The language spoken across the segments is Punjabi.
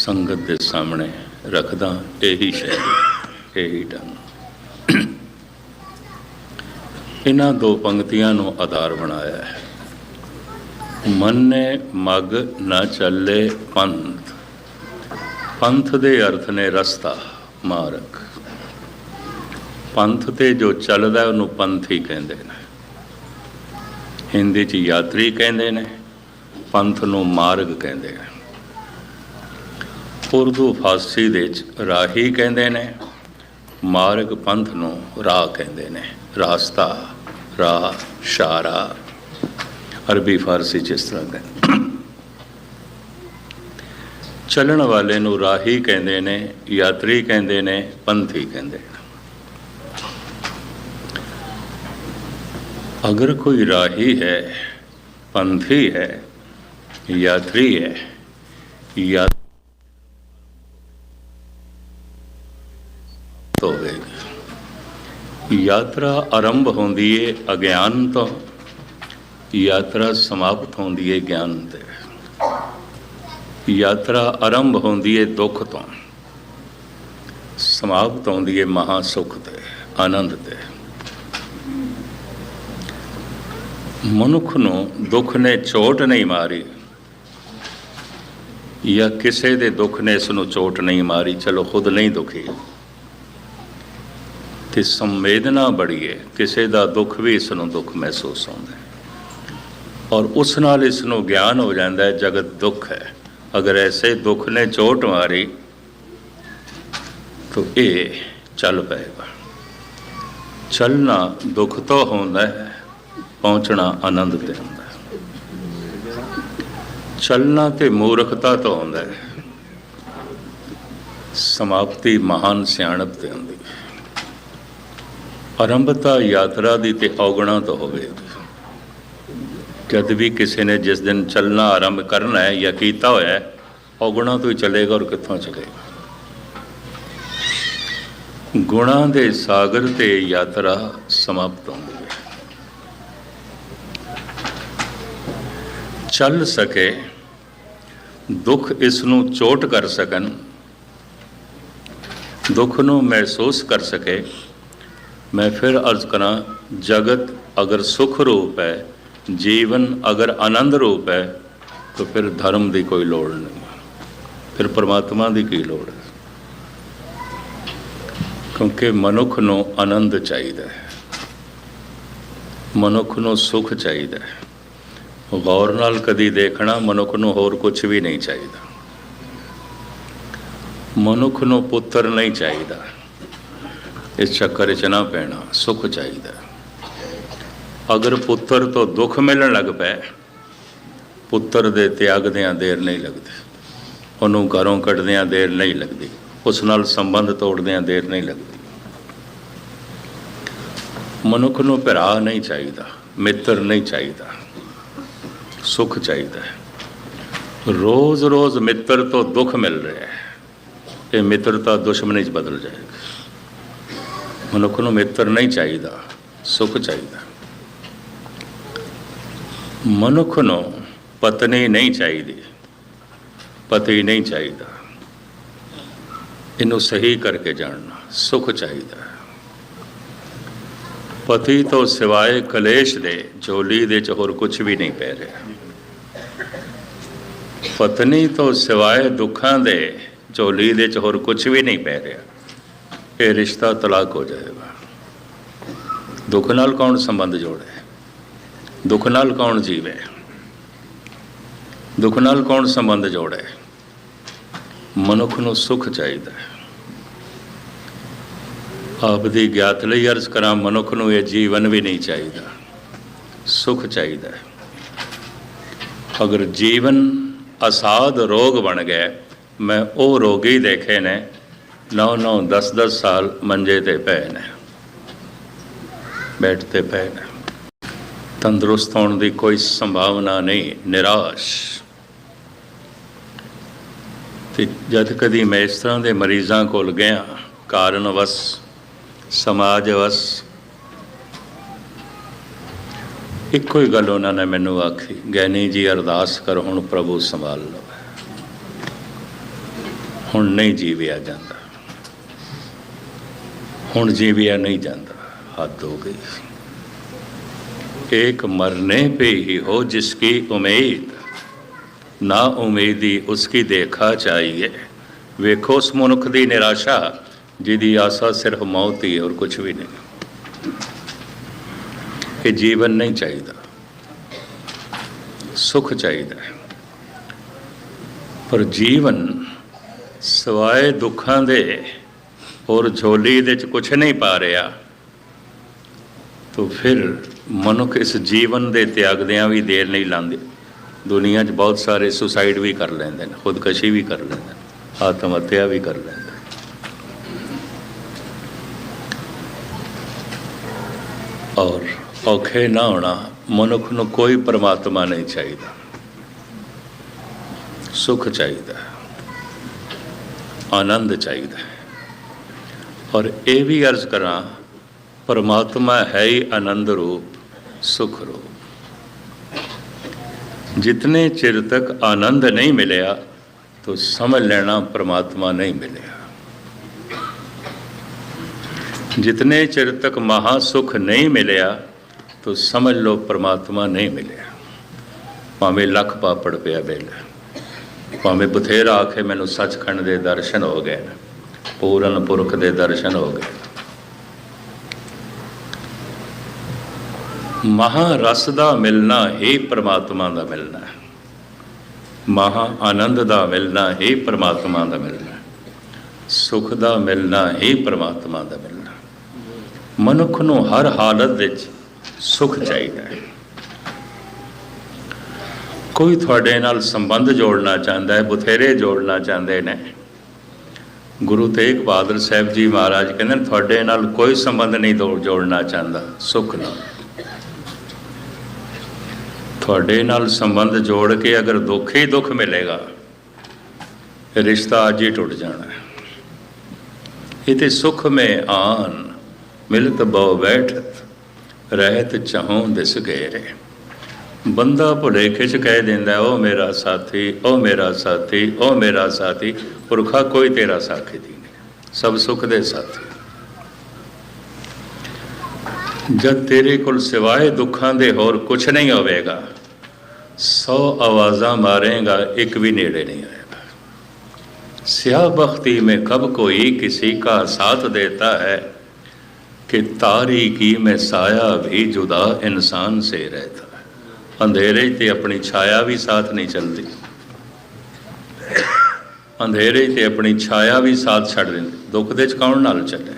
ਸੰਗਤ ਦੇ ਸਾਹਮਣੇ ਰੱਖਦਾ ਇਹੀ ਸ਼ੈਲੀ ਇਹੀ ਢੰਗ। ਇਹਨਾਂ ਦੋ ਪੰਕਤੀਆਂ ਨੂੰ ਆਧਾਰ ਬਣਾਇਆ ਹੈ। ਮੰਨੇ ਮਗ ਨਾ ਚੱਲੇ ਪੰਥ। ਪੰਥ ਦੇ ਅਰਥ ਨੇ ਰਸਤਾ, ਮਾਰਗ। ਪੰਥ ਤੇ ਜੋ ਚੱਲਦਾ ਉਹਨੂੰ ਪੰਥ ਹੀ ਕਹਿੰਦੇ ਨੇ। ਹਿੰਦੀ 'ਚ ਯਾਤਰੀ ਕਹਿੰਦੇ ਨੇ, ਪੰਥ ਨੂੰ ਮਾਰਗ ਕਹਿੰਦੇ ਨੇ। ਉਰਦੂ ਫਾਰਸੀ ਦੇ ਵਿੱਚ ਰਾਹੀ ਕਹਿੰਦੇ ਨੇ, ਮਾਰਗ ਪੰਥ ਨੂੰ ਰਾਹ ਕਹਿੰਦੇ ਨੇ, ਰਾਸਤਾ, ਰਾਹ ਸ਼ਾਰਾ ਅਰਬੀ ਫਾਰਸੀ ਚ ਇਸ ਤਰ੍ਹਾਂ ਕਹਿੰਦੇ ਚੱਲਣ ਵਾਲੇ ਨੂੰ ਰਾਹੀ ਕਹਿੰਦੇ ਨੇ, ਯਾਤਰੀ ਕਹਿੰਦੇ ਨੇ, ਪੰਥੀ ਕਹਿੰਦੇ ਨੇ। ਅਗਰ ਕੋਈ ਰਾਹੀ ਹੈ, ਪੰਥੀ ਹੈ, ਯਾਤਰੀ ਹੈ, ਯਾ ਹੋਵੇਗੀ ਯਾਤਰਾ ਆਰੰਭ ਹੁੰਦੀ ਏ ਅਗਿਆਨ ਤੋਂ। ਯਾਤਰਾ ਸਮਾਪਤ ਹੁੰਦੀ ਏ ਗਿਆਨ ਤੇ। ਯਾਤਰਾ ਆਰੰਭ ਹੁੰਦੀ ਏ ਦੁੱਖ ਤੋਂ। ਸਮਾਪਤ ਹੁੰਦੀ ਏ ਮਹਾ ਸੁਖ ਤੇ, ਆਨੰਦ ਤੇ। ਮਨੁੱਖ ਨੂੰ ਦੁੱਖ ਨੇ ਚੋਟ ਨਹੀਂ ਮਾਰੀ ਜਾਂ ਕਿਸੇ ਦੇ ਦੁੱਖ ਨੇ ਇਸ ਨੂੰ ਚੋਟ ਨਹੀਂ ਮਾਰੀ, ਚਲੋ ਖੁਦ ਨਹੀਂ ਦੁਖੀ। ਤੇ ਸੰਵੇਦਨਾ ਬੜੀ ਹੈ। ਕਿਸੇ ਦਾ ਦੁੱਖ ਵੀ ਇਸ ਨੂੰ ਦੁੱਖ ਮਹਿਸੂਸ ਹੁੰਦਾ ਹੈ। ਔਰ ਉਸ ਨਾਲ ਇਸ ਨੂੰ ਗਿਆਨ ਹੋ ਜਾਂਦਾ ਹੈ, ਜਗਤ ਦੁੱਖ ਹੈ। ਅਗਰ ਐਸੇ ਦੁੱਖ ਨੇ ਚੋਟ ਮਾਰੀ, ਤਾਂ ਇਹ ਚੱਲ ਪਏਗਾ। ਚੱਲਣਾ ਦੁੱਖ ਤੋਂ ਹੁੰਦਾ ਹੈ, ਪਹੁੰਚਣਾ ਆਨੰਦ ਤੇ ਹੁੰਦਾ ਹੈ। ਚੱਲਣਾ ਤੇ ਮੂਰਖਤਾ ਤੋਂ ਹੁੰਦਾ ਹੈ। ਸਮਾਪਤੀ ਮਹਾਨ ਸਿਆਣਪ ਤੇ ਹੁੰਦੀ ਹੈ। ਆਰੰਭਤਾ ਯਾਤਰਾ ਦੀ ਤੇ ਔਗਣਾ ਤੋਂ ਹੋਵੇ। ਜਦ ਵੀ ਕਿਸੇ ਨੇ ਜਿਸ ਦਿਨ ਚੱਲਣਾ ਆਰੰਭ ਕਰਨਾ ਹੈ ਜਾਂ ਕੀਤਾ ਹੋਇਆ ਹੈ, ਔਗਣਾ ਤੋਂ ਹੀ ਚੱਲੇਗਾ ਔਰ ਕਿੱਥੋਂ ਚੱਲੇਗਾ। ਗੁਣਾ ਦੇ ਸਾਗਰ ਤੇ ਯਾਤਰਾ ਸਮਾਪਤ ਹੁੰਦੀ ਹੈ। ਚੱਲ ਸਕੇ, ਦੁੱਖ ਇਸ ਨੂੰ ਚੋਟ ਕਰ ਸਕਣ, ਦੁੱਖ ਨੂੰ ਮਹਿਸੂਸ ਕਰ ਸਕੇ ਮੈਂ ਫਿਰ ਅਰਜ਼ ਕਰਾਂ, ਜਗਤ ਅਗਰ ਸੁਖ ਰੂਪ ਹੈ, ਜੀਵਨ ਅਗਰ ਆਨੰਦ ਰੂਪ ਹੈ, ਤਾਂ ਫਿਰ ਧਰਮ ਦੀ ਕੋਈ ਲੋੜ ਨਹੀਂ। ਫਿਰ ਪਰਮਾਤਮਾ ਦੀ ਕੀ ਲੋੜ ਹੈ? ਕਿਉਂਕਿ ਮਨੁੱਖ ਨੂੰ ਆਨੰਦ ਚਾਹੀਦਾ ਹੈ। ਮਨੁੱਖ ਨੂੰ ਸੁਖ ਚਾਹੀਦਾ ਹੈ। ਗੌਰ ਨਾਲ ਕਦੀ ਦੇਖਣਾ ਮਨੁੱਖ ਨੂੰ ਹੋਰ ਕੁਝ ਵੀ ਨਹੀਂ ਚਾਹੀਦਾ। ਮਨੁੱਖ ਨੂੰ ਪੁੱਤਰ ਨਹੀਂ ਚਾਹੀਦਾ। ਇਸ ਚੱਕਰ 'ਚ ਨਾ ਪੈਣਾ, ਸੁਖ ਚਾਹੀਦਾ। ਅਗਰ ਪੁੱਤਰ ਤੋਂ ਦੁੱਖ ਮਿਲਣ ਲੱਗ ਪਏ ਪੁੱਤਰ ਦੇ ਤਿਆਗਦਿਆਂ ਦੇਰ ਨਹੀਂ ਲੱਗਦੀ। ਉਹਨੂੰ ਘਰੋਂ ਕੱਢਦਿਆਂ ਦੇਰ ਨਹੀਂ ਲੱਗਦੀ। ਉਸ ਨਾਲ ਸੰਬੰਧ ਤੋੜਦਿਆਂ ਦੇਰ ਨਹੀਂ ਲੱਗਦੀ। ਮਨੁੱਖ ਨੂੰ ਭਰਾ ਨਹੀਂ ਚਾਹੀਦਾ, ਮਿੱਤਰ ਨਹੀਂ ਚਾਹੀਦਾ। ਸੁਖ ਚਾਹੀਦਾ ਹੈ। ਰੋਜ਼-ਰੋਜ਼ ਮਿੱਤਰ ਤੋਂ ਦੁੱਖ ਮਿਲ ਰਿਹਾ ਹੈ। ਇਹ ਮਿੱਤਰਤਾ ਦੁਸ਼ਮਣੀ 'ਚ ਬਦਲ ਜਾਏਗੀ। ਮਨੁੱਖ ਨੂੰ ਮਿੱਤਰ ਨਹੀਂ ਚਾਹੀਦਾ, ਸੁਖ ਚਾਹੀਦਾ। ਮਨੁੱਖ ਨੂੰ ਪਤਨੀ ਨਹੀਂ ਚਾਹੀਦੀ, ਪਤੀ ਨਹੀਂ ਚਾਹੀਦਾ। ਇਹਨੂੰ ਸਹੀ ਕਰਕੇ ਜਾਣਨਾ, ਸੁਖ ਚਾਹੀਦਾ ਪਤੀ ਤੋਂ ਸਿਵਾਏ ਕਲੇਸ਼ ਦੇ, ਝੋਲੀ ਦੇ ਚ ਹੋਰ ਕੁਝ ਵੀ ਨਹੀਂ ਪੈ ਰਿਹਾ। ਪਤਨੀ ਤੋਂ ਸਿਵਾਏ ਦੁੱਖਾਂ ਦੇ, ਝੋਲੀ ਦੇ ਚ ਹੋਰ ਕੁਝ ਵੀ ਨਹੀਂ ਪੈ ਰਿਹਾ। ਇਹ ਰਿਸ਼ਤਾ ਤਲਾਕ ਹੋ ਜਾਏਗਾ। ਦੁੱਖ ਨਾਲ ਕੌਣ ਸੰਬੰਧ ਜੋੜੇ? ਦੁੱਖ ਨਾਲ ਕੌਣ ਜੀਵੇ? ਦੁੱਖ ਨਾਲ ਕੌਣ ਸੰਬੰਧ ਜੋੜੇ? ਮਨੁੱਖ ਨੂੰ ਸੁਖ ਚਾਹੀਦਾ ਹੈ। ਆਪ ਦੀ ਗਿਆਤ ਲਈ ਅਰਜ਼ ਕਰਾਂ, ਮਨੁੱਖ ਨੂੰ ਇਹ ਜੀਵਨ ਵੀ ਨਹੀਂ ਚਾਹੀਦਾ। ਸੁਖ ਚਾਹੀਦਾ ਹੈ। ਅਗਰ ਜੀਵਨ ਅਸਾਧ ਰੋਗ ਬਣ ਗਿਆ ਮੈਂ ਉਹ ਰੋਗੀ ਦੇਖੇ ਨੇ 9 9 10 10 ਸਾਲ ਮੰਜੇ ਤੇ ਪਏ ਨੇ। ਬੈਠ ਤੇ ਪਏ ਨੇ। ਤੰਦਰੁਸਤ ਹੋਣ ਦੀ ਕੋਈ ਸੰਭਾਵਨਾ ਨਹੀਂ, ਨਿਰਾਸ਼। ਤੇ ਜਦ ਕਦੀ ਮੈਂ ਇਸ ਤਰ੍ਹਾਂ ਦੇ ਮਰੀਜ਼ਾਂ ਕੋਲ ਗਿਆ, ਕਾਰਨ ਵਸ, ਸਮਾਜ ਵਸ, ਇੱਕੋ ਹੀ ਗੱਲ ਉਹਨਾਂ ਨੇ ਮੈਨੂੰ ਆਖੀ, ਗੈਨੀ ਜੀ ਅਰਦਾਸ ਕਰ ਹੁਣ ਪ੍ਰਭੂ ਸੰਭਾਲ ਲਵੇ। ਹੁਣ ਨਹੀਂ ਜੀਵਿਆ ਜਾਂਦਾ। ਹੁਣ ਜੀਵਿਆ ਨਹੀਂ ਜਾਂਦਾ। ਹੱਦ ਹੋ ਗਈ ਮਰਨੇ मरने ਹੀ ਹੋ ਜਿਸ जिसकी उम्मीद ਨਾ ਉਮੀਦੀ ਉਸकी ਦੇਖਾ ਚਾਹੀਏ। ਵੇਖੋ ਉਸ ਮਨੁੱਖ ਦੀ ਨਿਰਾਸ਼ਾ, ਜਿਹਦੀ ਆਸਾ ਸਿਰਫ ਮੌਤ ਹੀ ਔਰ ਕੁਝ ਵੀ ਨਹੀਂ। ਇਹ ਜੀਵਨ ਨਹੀਂ ਚਾਹੀਦਾ। ਸੁਖ ਚਾਹੀਦਾ ਪਰ ਜੀਵਨ ਸਵਾਏ ਦੁੱਖਾਂ ਦੇ ਔਰ ਝੋਲੀ ਦੇ ਵਿੱਚ ਕੁਝ ਨਹੀਂ ਪਾ ਰਿਹਾ, ਤੋ ਫਿਰ ਮਨੁੱਖ ਇਸ ਜੀਵਨ ਦੇ ਤਿਆਗਦਿਆਂ ਵੀ ਦੇਰ ਨਹੀਂ ਲਾਉਂਦੇ। ਦੁਨੀਆ 'ਚ ਬਹੁਤ ਸਾਰੇ ਸੁਸਾਈਡ ਵੀ ਕਰ ਲੈਂਦੇ ਨੇ, ਖੁਦਕਸ਼ੀ ਵੀ ਕਰ ਲੈਂਦੇ ਨੇ, ਆਤਮ ਹੱਤਿਆ ਵੀ ਕਰ ਲੈਂਦੇ ਔਰ ਔਖੇ ਨਾ ਹੋਣਾ, ਮਨੁੱਖ ਨੂੰ ਕੋਈ ਪਰਮਾਤਮਾ ਨਹੀਂ ਚਾਹੀਦਾ। ਸੁਖ ਚਾਹੀਦਾ ਆਨੰਦ ਚਾਹੀਦਾ ਹੈ। ਔਰ ਇਹ ਵੀ ਅਰਜ਼ ਕਰਾਂ, ਪਰਮਾਤਮਾ ਹੈ ਹੀ ਆਨੰਦ ਰੂਪ, ਸੁਖ ਰੂਪ। ਜਿਤਨੇ ਚਿਰ ਤੱਕ ਆਨੰਦ ਨਹੀਂ ਮਿਲਿਆ, ਤੋ ਸਮਝ ਲੈਣਾ ਪਰਮਾਤਮਾ ਨਹੀਂ ਮਿਲਿਆ। ਜਿਤਨੇ ਚਿਰ ਤੱਕ ਮਹਾ ਸੁਖ ਨਹੀਂ ਮਿਲਿਆ, ਤੋ ਸਮਝ ਲਓ ਪਰਮਾਤਮਾ ਨਹੀਂ ਮਿਲਿਆ। ਭਾਵੇਂ ਲੱਖ ਪਾਪੜ ਪਿਆ ਬੇਲਾ ਭਾਵੇਂ ਬਥੇਰਾ ਆਖੇ ਮੈਨੂੰ ਸੱਚਖੰਡ ਦੇ ਦਰਸ਼ਨ ਹੋ ਗਏ ਨੇ। ਪੂਰਨ ਪੁਰਖ ਦੇ ਦਰਸ਼ਨ ਹੋ ਗਏ। ਮਹਾ ਰਸ ਦਾ ਮਿਲਣਾ ਹੀ ਪ੍ਰਮਾਤਮਾ ਦਾ ਮਿਲਣਾ। ਹੈ ਮਹਾ ਆਨੰਦ ਦਾ ਮਿਲਣਾ ਹੀ ਪ੍ਰਮਾਤਮਾ ਦਾ ਮਿਲਣਾ। ਹੈ ਸੁਖ ਦਾ ਮਿਲਣਾ ਹੀ ਪ੍ਰਮਾਤਮਾ ਦਾ ਮਿਲਣਾ। ਮਨੁੱਖ ਨੂੰ ਹਰ ਹਾਲਤ ਵਿੱਚ ਸੁਖ ਚਾਹੀਦਾ ਹੈ। ਕੋਈ ਤੁਹਾਡੇ ਨਾਲ ਸੰਬੰਧ ਜੋੜਨਾ ਚਾਹੁੰਦਾ ਹੈ, ਬਥੇਰੇ ਜੋੜਨਾ ਚਾਹੁੰਦੇ ਨੇ। ਗੁਰੂ ਤੇਗ ਬਹਾਦਰ ਸਾਹਿਬ ਜੀ ਮਹਾਰਾਜ ਕਹਿੰਦੇ ਨੇ, ਤੁਹਾਡੇ ਨਾਲ ਕੋਈ ਸੰਬੰਧ ਨਹੀਂ ਜੋੜਨਾ ਚਾਹੁੰਦਾ ਸੁਖ ਨਾਲ। ਤੁਹਾਡੇ ਨਾਲ ਸੰਬੰਧ ਜੋੜ ਕੇ ਅਗਰ ਦੁੱਖ ਹੀ ਦੁੱਖ ਮਿਲੇਗਾ ਰਿਸ਼ਤਾ ਅੱਜ ਹੀ ਟੁੱਟ ਜਾਣਾ ਹੈ। ਇਹ ਤੇ ਸੁਖ ਮੇ ਆਨ ਮਿਲਤ ਬਹੁ ਬੈਠਤ ਰਹਿਤ ਚਾਹੋਂ ਦਿਸ ਗਏ ਬੰਦਾ ਭੁਲੇ ਖਿੱਚ ਕਹਿ ਦਿੰਦਾ, ਉਹ ਮੇਰਾ ਸਾਥੀ, ਉਹ ਮੇਰਾ ਸਾਥੀ, ਉਹ ਮੇਰਾ ਸਾਥੀ, ਪੁਰਖਾ ਕੋਈ ਤੇਰਾ ਸਾਥੀ ਨਹੀਂ। ਸਭ ਸੁਖ ਦੇ ਸਾਥੀ। ਜਦ ਤੇਰੇ ਕੋਲ ਸਿਵਾਏ ਦੁੱਖਾਂ ਦੇ ਹੋਰ ਕੁਝ ਨਹੀਂ ਹੋਵੇਗਾ, ਸੌ ਆਵਾਜ਼ਾਂ ਮਾਰੇਗਾ, ਇੱਕ ਵੀ ਨੇੜੇ ਨਹੀਂ ਆਏਗਾ। ਸਿਆ ਬਖਤੀ ਮੇ ਕਬ ਕੋਈ ਕਿਸੇ ਕਾ ਸਾਥ ਦੇਤਾ ਹੈ, ਕਿ ਤਾਰੀ ਕੀ ਮੈਂ ਸਾਇਆ ਵੀ ਜੁਦਾ ਇਨਸਾਨ ਸੇ ਰਹਿਤਾ। अंधेरे ਤੇ ਆਪਣੀ ਛਾਇਆ ਵੀ ਸਾਥ ਨਹੀਂ ਚੱਲਦੀ ਅੰਧੇਰੇ ਤੇ ਆਪਣੀ ਛਾਇਆ ਵੀ ਸਾਥ ਛੱਡ ਦਿੰਦੀ ਦੁੱਖ ਦੇ ਚ ਕੌਣ ਨਾਲ ਚੱਲੇ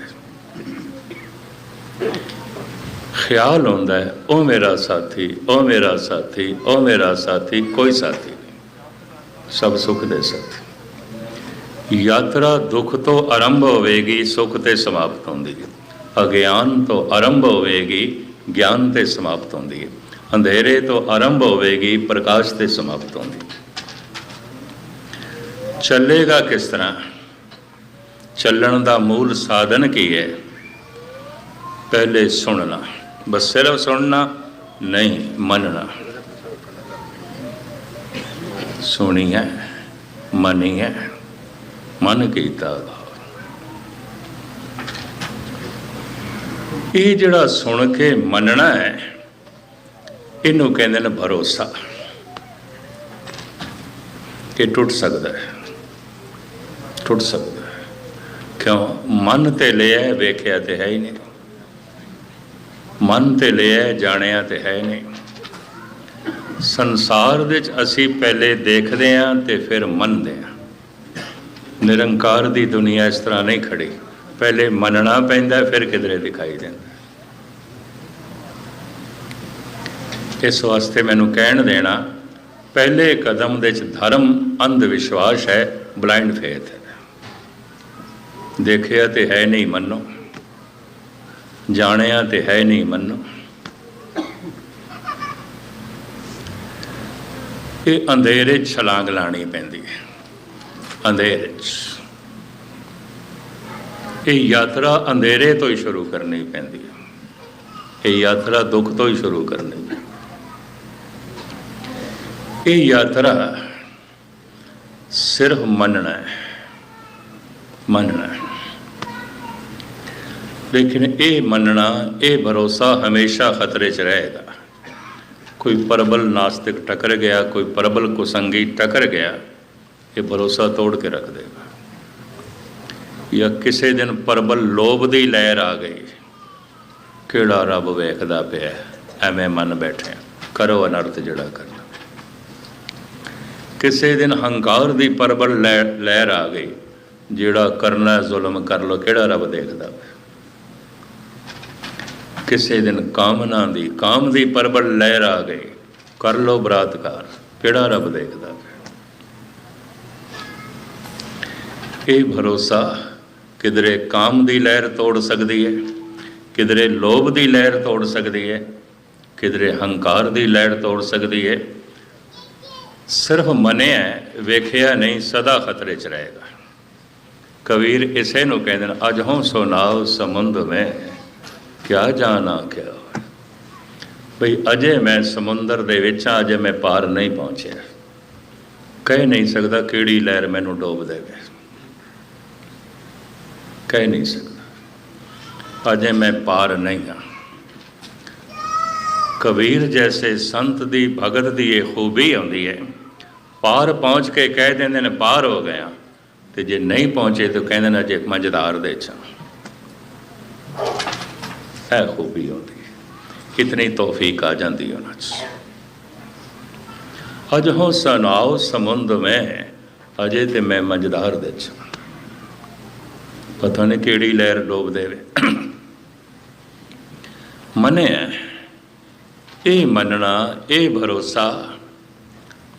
ਖਿਆਲ ਹੁੰਦਾ ਹੈ ਉਹ ਮੇਰਾ ਸਾਥੀ ਉਹ ਮੇਰਾ ਸਾਥੀ ਉਹ ਮੇਰਾ ਸਾਥੀ ਕੋਈ ਸਾਥੀ ਨਹੀਂ ਸਭ ਸੁਖ ਦੇ ਸਾਥੀ ਯਾਤਰਾ ਦੁੱਖ ਤੋਂ ਆਰੰਭ ਹੋਵੇਗੀ ਸੁਖ ਤੇ ਸਮਾਪਤ ਹੁੰਦੀ ਹੈ ਅਗਿਆਨ ਤੋਂ ਆਰੰਭ ਹੋਵੇਗੀ ਗਿਆਨ ਤੇ ਸਮਾਪਤ ਹੁੰਦੀ ਹੈ ਅੰਧੇਰੇ ਤੋਂ ਆਰੰਭ ਹੋਵੇਗੀ, ਪ੍ਰਕਾਸ਼ ਤੇ ਸਮਾਪਤ ਹੁੰਦੀ ਹੈ ਚੱਲੇਗਾ ਕਿਸ ਤਰ੍ਹਾਂ? ਚੱਲਣ ਦਾ ਮੂਲ ਸਾਧਨ ਕੀ ਹੈ? ਪਹਿਲੇ ਸੁਣਨਾ। ਬਸ ਸਿਰਫ ਸੁਣਨਾ, ਨਹੀਂ, ਮੰਨਣਾ। ਸੁਣੀ ਹੈ, ਮੰਨੀ ਹੈ, ਮਨ ਕੀਤਾ ਇਹ ਜਿਹੜਾ ਸੁਣ ਕੇ ਮੰਨਣਾ ਹੈ ਇਹਨੂੰ ਕਹਿੰਦੇ ਨੇ ਭਰੋਸਾ ਕਿ ਟੁੱਟ ਸਕਦਾ ਹੈ। ਟੁੱਟ ਸਕਦਾ ਹੈ। ਕਿਉਂ? ਮਨ ਤੇ ਲਿਆ ਵੇਖਿਆ ਤੇ ਹੈ ਹੀ ਨਹੀਂ। ਮਨ ਤੇ ਲਿਆ ਜਾਣਿਆ ਤੇ ਹੈ ਨਹੀਂ। ਸੰਸਾਰ ਵਿੱਚ ਅਸੀਂ ਪਹਿਲੇ ਦੇਖਦੇ ਹਾਂ ਤੇ ਫਿਰ ਮੰਨਦੇ ਹਾਂ। ਨਿਰੰਕਾਰ ਦੀ ਦੁਨੀਆ ਇਸ ਤਰ੍ਹਾਂ ਨਹੀਂ ਖੜੀ। ਪਹਿਲੇ ਮੰਨਣਾ ਪੈਂਦਾ, ਫਿਰ ਕਿਧਰੇ ਦਿਖਾਈ ਦਿੰਦਾ। ਇਸ ਵਾਸਤੇ ਮੈਨੂੰ ਕਹਿਣ ਦੇਣਾ, ਪਹਿਲੇ ਕਦਮ ਦੇ ਵਿੱਚ ਧਰਮ ਅੰਧ ਵਿਸ਼ਵਾਸ ਹੈ ਬਲਾਈਂਡ ਫੇਥ ਹੈ। ਦੇਖਿਆ ਤੇ ਹੈ ਨਹੀਂ ਮੰਨੋ, ਜਾਣਿਆ ਤੇ ਹੈ ਨਹੀਂ ਮੰਨੋ। ਇਹ ਅੰਧੇਰੇ 'ਚ ਛਲਾਂਗ ਲਾਣੀ ਪੈਂਦੀ ਹੈ, ਅੰਧੇਰੇ 'ਚ। ਇਹ ਯਾਤਰਾ ਅੰਧੇਰੇ ਤੋਂ ਹੀ ਸ਼ੁਰੂ ਕਰਨੀ ਪੈਂਦੀ ਹੈ, ਇਹ ਯਾਤਰਾ ਦੁੱਖ ਤੋਂ ਹੀ ਸ਼ੁਰੂ ਕਰਨੀ ਹੈ ਇਹ ਯਾਤਰਾ ਸਿਰਫ ਮੰਨਣਾ ਹੈ ਮੰਨਣਾ ਹੈ। ਲੇਕਿਨ ਇਹ ਮੰਨਣਾ, ਇਹ ਭਰੋਸਾ ਹਮੇਸ਼ਾ ਖਤਰੇ 'ਚ ਰਹੇਗਾ। ਕੋਈ ਪ੍ਰਬਲ ਨਾਸਤਿਕ ਟਕਰ ਗਿਆ, ਕੋਈ ਪ੍ਰਬਲ ਕੁਸੰਗੀ ਟਕਰ ਗਿਆ, ਇਹ ਭਰੋਸਾ ਤੋੜ ਕੇ ਰੱਖ ਦੇਗਾ। ਜਾਂ ਕਿਸੇ ਦਿਨ ਪ੍ਰਬਲ ਲੋਭ ਦੀ ਲਹਿਰ ਆ ਗਈ, ਕਿਹੜਾ ਰੱਬ ਵੇਖਦਾ ਪਿਆ, ਐਵੇਂ ਮਨ ਬੈਠੇ ਕਰੋ ਅਨਰਥ ਜਿਹੜਾ ਕਰਨਾ। ਕਿਸੇ ਦਿਨ ਹੰਕਾਰ ਦੀ ਪਰਬਲ ਲਹਿ- ਲਹਿਰ ਆ ਗਈ। ਜਿਹੜਾ ਕਰਨਾ ਜ਼ੁਲਮ ਕਰ ਲੋ ਕਿਹੜਾ ਰੱਬ ਦੇਖਦਾ? ਪਿਆ ਕਿਸੇ ਦਿਨ ਕਾਮਨਾ ਦੀ, ਕਾਮ ਦੀ ਪ੍ਰਬਲ ਲਹਿਰ ਆ ਗਈ। ਕਰ ਲੋ ਬਰਾਤਕਾਰ। ਕਿਹੜਾ ਰੱਬ ਦੇਖਦਾ? ਪਿਆ ਇਹ ਭਰੋਸਾ ਕਿਧਰੇ ਕਾਮ ਦੀ ਲਹਿਰ ਤੋੜ ਸਕਦੀ ਹੈ? ਕਿਧਰੇ ਲੋਭ ਦੀ ਲਹਿਰ ਤੋੜ ਸਕਦੀ ਹੈ? ਕਿਧਰੇ ਹੰਕਾਰ ਦੀ ਲਹਿਰ ਤੋੜ ਸਕਦੀ ਹੈ? ਸਿਰਫ ਮੰਨਿਆ ਵੇਖਿਆ ਨਹੀਂ, ਸਦਾ ਖਤਰੇ 'ਚ ਰਹੇਗਾ। ਕਬੀਰ ਇਸੇ ਨੂੰ ਕਹਿੰਦੇ ਨੇ, ਅਜ ਹੋਂ ਸੁਨਾਓ ਸਮੁੰਦ ਮੈਂ, ਕਿਆ ਜਾਣਾ ਕਿਆ ਭਈ ਅਜੇ ਮੈਂ ਸਮੁੰਦਰ ਦੇ ਵਿੱਚ ਹਾਂ, ਅਜੇ ਮੈਂ ਪਾਰ ਨਹੀਂ ਪਹੁੰਚਿਆ। ਕਹਿ ਨਹੀਂ ਸਕਦਾ ਕਿਹੜੀ ਲਹਿਰ ਮੈਨੂੰ ਡੋਬ ਦੇਵੇ। ਕਹਿ ਨਹੀਂ ਸਕਦਾ। ਅਜੇ ਮੈਂ ਪਾਰ ਨਹੀਂ ਹਾਂ। ਕਬੀਰ ਜੈਸੇ ਸੰਤ ਦੀ ਭਗਤ ਦੀ ਇਹ ਖੂਬੀ ਆਉਂਦੀ ਹੈ। ਪਾਰ ਪਹੁੰਚ ਕੇ ਕਹਿ ਦਿੰਦੇ ਨੇ, ਪਾਰ ਹੋ ਗਿਆ ਤੇ ਜੇ ਨਹੀਂ ਪਹੁੰਚੇ ਤਾਂ ਕਹਿੰਦੇ ਨੇ, ਅਜੇ ਮਝਦਾਰ ਦੇ ਚ ਹੈ ਖੂਬੀ ਆਉਂਦੀ ਹੈ। ਕਿਤਨੀ ਤੌਫੀਕ ਆ ਜਾਂਦੀ ਉਹਨਾਂ 'ਚ। ਅਜ ਹੋ ਸੁਨਾਓ ਸਮੁੰਦ ਮੈਂ, ਅਜੇ ਤੇ ਮੈਂ ਮਝਦਾਰ ਦੇ ਚ ਪਤਾ ਨਹੀਂ ਕਿਹੜੀ ਲਹਿਰ ਡੋਬ ਦੇਵੇ ਮੰਨਿਆ, ਇਹ ਮੰਨਣਾ, ਇਹ ਭਰੋਸਾ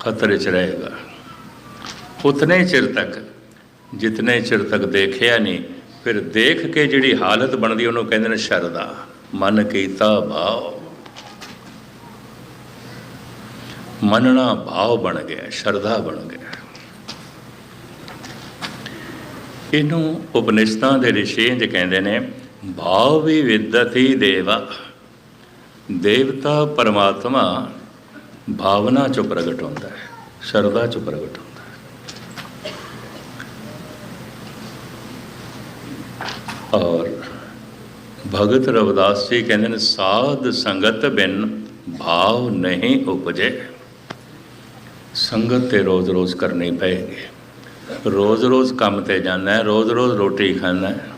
ਖਤਰੇ 'ਚ ਰਹੇਗਾ। ਉਤਨੇ ਚਿਰ ਤੱਕ, ਜਿਤਨੇ ਚਿਰ ਤੱਕ ਦੇਖਿਆ ਨਹੀਂ, ਫਿਰ ਦੇਖ ਕੇ ਜਿਹੜੀ ਹਾਲਤ ਬਣਦੀ, ਉਹਨੂੰ ਕਹਿੰਦੇ ਨੇ ਸ਼ਰਦਾ ਮਨ ਕੀਤਾ ਭਾਵ। ਮੰਨਣਾ ਭਾਵ ਬਣ ਗਿਆ, ਸ਼ਰਧਾ ਬਣ ਗਿਆ। ਇਹਨੂੰ ਉਪਨਿਸ਼ਦਾਂ ਦੇ ਰਿਸ਼ੇਂਜ ਕਹਿੰਦੇ ਨੇ, ਭਾਵ ਵੀ ਵਿਦਤੀ ਦੇਵਾ। ਦੇਵਤਾ ਪਰਮਾਤਮਾ ਭਾਵਨਾ ਚ ਪ੍ਰਗਟ ਹੁੰਦਾ ਹੈ, ਸ਼ਰਧਾ ਚ ਪ੍ਰਗਟ ਹੁੰਦਾ ਹੈ। ਔਰ ਭਗਤ ਰਵਿਦਾਸ ਜੀ ਕਹਿੰਦੇ ਨੇ, ਸਾਧ ਸੰਗਤ ਬਿਨ ਭਾਵ ਨਹੀਂ ਉਪਜੇ। ਸੰਗਤ ਤੇ ਰੋਜ਼-ਰੋਜ਼ ਕਰਨੀ ਪਏਗੀ। ਰੋਜ਼-ਰੋਜ਼ ਕੰਮ ਤੇ ਜਾਣਾ ਹੈ, ਰੋਜ਼-ਰੋਜ਼ ਰੋਟੀ ਖਾਣਾ ਹੈ।